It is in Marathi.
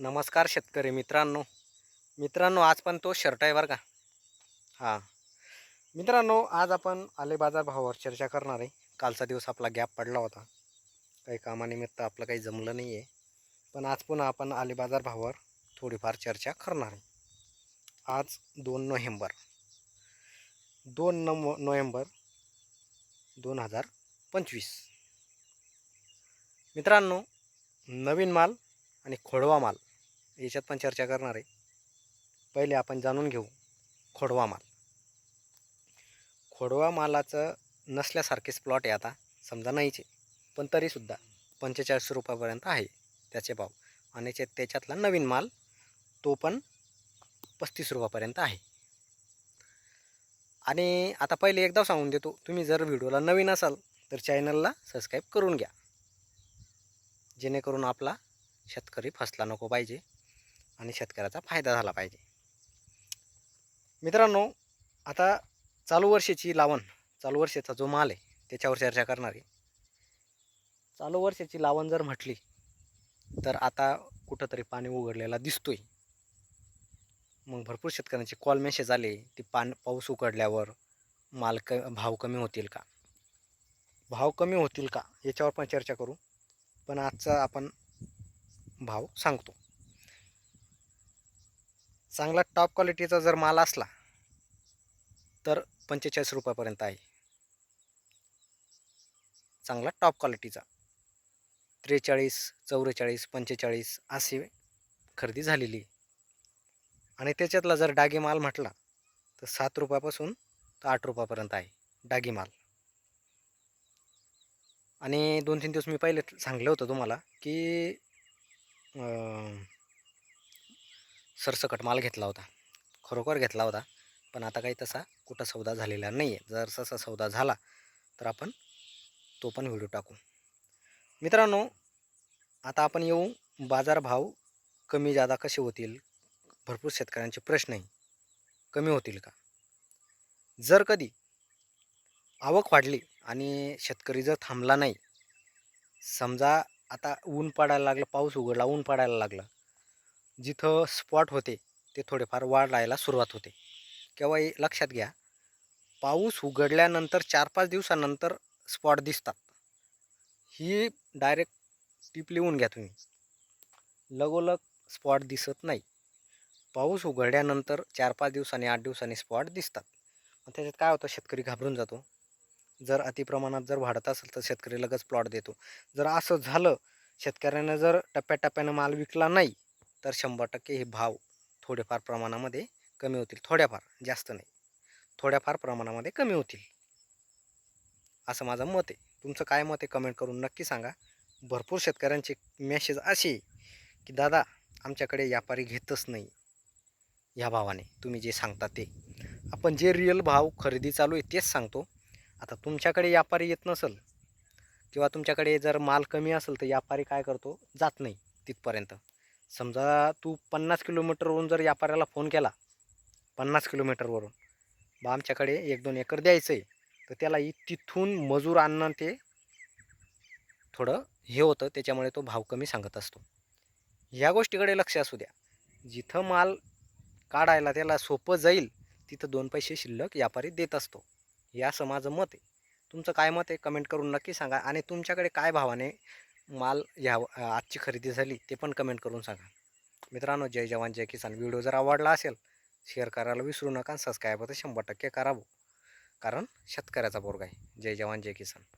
नमस्कार शेतकरी मित्रांनो. मित्रांनो आज पण तो शर्ट आहे बरं का? हां. मित्रांनो आज आपण आले बाजार भावावर चर्चा करणार आहे. कालचा दिवस आपला गॅप पडला होता. काही कामानिमित्त आपलं काही जमलं नाही आहे. पण आज पुन्हा आपण आले बाजार भावावर थोडीफार चर्चा करणार आहे. आज दोन नोव्हेंबर. दोन नव नोव्हेंबर दोन हजार पंचवीस. मित्रांनो नवीन माल आणि खोडवा माल याच्यात पण चर्चा करणार आहे. पहिले आपण जाणून घेऊ खोडवा माल. खोडवा मालाचं नसल्यासारखेच प्लॉट आहे आता. समजा नाहीचे. पण तरीसुद्धा पंचेचाळीस रुपयापर्यंत आहे त्याचे भाव. आणि ते त्याच्यातला नवीन माल तो पण पस्तीस रुपयापर्यंत आहे. आणि आता पहिले एकदा सांगून देतो. तुम्ही जर व्हिडिओला नवीन असाल तर चॅनलला सबस्क्राईब करून घ्या. जेणेकरून आपला शेतकरी फसला नको पाहिजे. आणि शेतकऱ्याचा फायदा झाला पाहिजे. मित्रांनो आता चालू वर्षाची लावण चालू वर्षाचा जो माल आहे त्याच्यावर चर्चा करणार आहे. चालू वर्षाची लावण जर म्हटली तर आता कुठंतरी पाणी उघडलेला दिसतोय. मग भरपूर शेतकऱ्यांचे कॉल मेसेज आले ती पान पाऊस उघडल्यावर माल क भाव कमी होतील का? भाव कमी होतील का? याच्यावर पण चर्चा करू. पण आजचा आपण भाव सांगतो. चांगला टॉप क्वालिटीचा जर माल असला तर पंचेचाळीस रुपयापर्यंत आहे. चांगला टॉप क्वालिटीचा त्रेचाळीस चौवेचाळीस पंचेचाळीस अशी खरेदी झालेली. आणि त्याच्यातला जर डागी माल म्हटला तर सात रुपयापासून तर आठ रुपयापर्यंत आहे डागी माल. आणि दोन तीन दिवस मी पहिले सांगलं होतं तुम्हाला की सरसकट माल घेतला होता. खरोखर घेतला होता. पण आता काही तसा कुठं सौदा झालेला नाही आहे जर तसा सौदा झाला तर आपण तो पण व्हिडिओ टाकू. मित्रांनो आता आपण येऊ. बाजारभाव कमी जादा कसे होतील? भरपूर शेतकऱ्यांचे प्रश्न आहे. कमी होतील का? जर कधी आवक वाढली आणि शेतकरी जर थांबला नाही समजा आता ऊन पडायला लागलं पाऊस उघडला ऊन पडायला लागलं जिथं स्पॉट होते ते थोडेफार वाढायला सुरुवात होते. केव्हा लक्षात घ्या पाऊस उघडल्यानंतर चार पाच दिवसानंतर स्पॉट दिसतात. ही डायरेक्ट टीप लिहून घ्या तुम्ही. लगोलग स्पॉट दिसत नाही. पाऊस उघडल्यानंतर चार पाच दिवसांनी आठ दिवसांनी स्पॉट दिसतात. मग त्याच्यात काय होतं? शेतकरी घाबरून जातो. जर अतिप्रमाणात जर वाढत असेल तर शेतकरी लगेच प्लॉट देतो. जर असं झालं शेतकऱ्यानं जर टप्प्याटप्प्यानं माल विकला नाही तर शंभर टक्के हे भाव थोडेफार प्रमाणामध्ये कमी होतील. थोड्याफार जास्त नाही. थोड्याफार प्रमाणामध्ये कमी होतील. असं माझं मत आहे. तुमचं काय मत आहे कमेंट करून नक्की सांगा. भरपूर शेतकऱ्यांचे मेसेज असे की दादा आमच्याकडे व्यापारी घेतच नाही. ह्या भावाने तुम्ही जे सांगता ते. आपण जे रिअल भाव खरेदी चालू आहे तेच सांगतो. आता तुमच्याकडे व्यापारी येत नसेल किंवा तुमच्याकडे जर माल कमी असेल तर व्यापारी काय करतो? जात नाही तिथपर्यंत. समजा तू पन्नास किलोमीटरवरून जर व्यापाऱ्याला फोन केला पन्नास किलोमीटरवरून बा आमच्याकडे एक दोन एकर द्यायचं आहे तर त्याला तिथून मजूर आणणं ते थोडं हे होतं त्याच्यामुळे तो भाव कमी सांगत असतो. ह्या गोष्टीकडे लक्ष असू द्या. जिथं माल काढायला त्याला सोपं जाईल तिथं दोन पैसे शिल्लक व्यापारी देत असतो. हे असं माझं मत आहे. तुमचं काय मत आहे? कमेंट करून नक्की सांगा. आणि तुमच्याकडे काय भावाने माल ह्या आजची खरेदी झाली ते पण कमेंट करून सांगा. मित्रांनो जय जवान जय किसान. व्हिडिओ जर आवडला असेल शेअर करायला विसरू नका सबस्क्राईब तर शंभर टक्के करावं. कारण शेतकऱ्याचा बोर्ग आहे. जय जवान जय किसान.